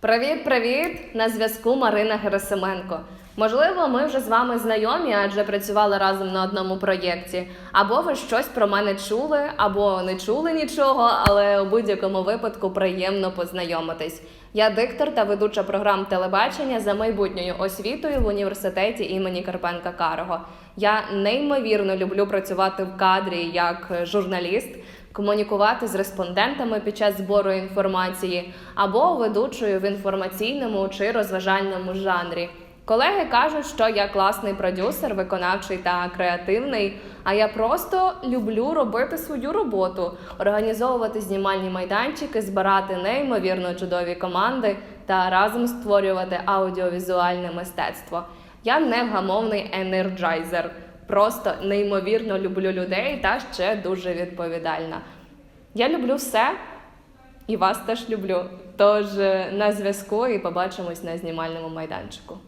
Привіт, привіт! На зв'язку Марина Герасименко. Можливо, ми вже з вами знайомі, адже працювали разом на одному проєкті. Або ви щось про мене чули, або не чули нічого, але у будь-якому випадку приємно познайомитись. Я диктор та ведуча програм телебачення за майбутньою освітою в університеті імені Карпенка Карого. Я неймовірно люблю працювати в кадрі як журналіст комунікувати з респондентами під час збору інформації або ведучою в інформаційному чи розважальному жанрі. Колеги кажуть, що я класний продюсер, виконавчий та креативний. А я просто люблю робити свою роботу, організовувати знімальні майданчики, збирати неймовірно чудові команди та разом створювати аудіовізуальне мистецтво. Я невгамовний енерджайзер. Просто неймовірно люблю людей та ще дуже відповідальна. Я люблю все і вас теж люблю. Тож е, на зв'язку і побачимось на знімальному майданчику.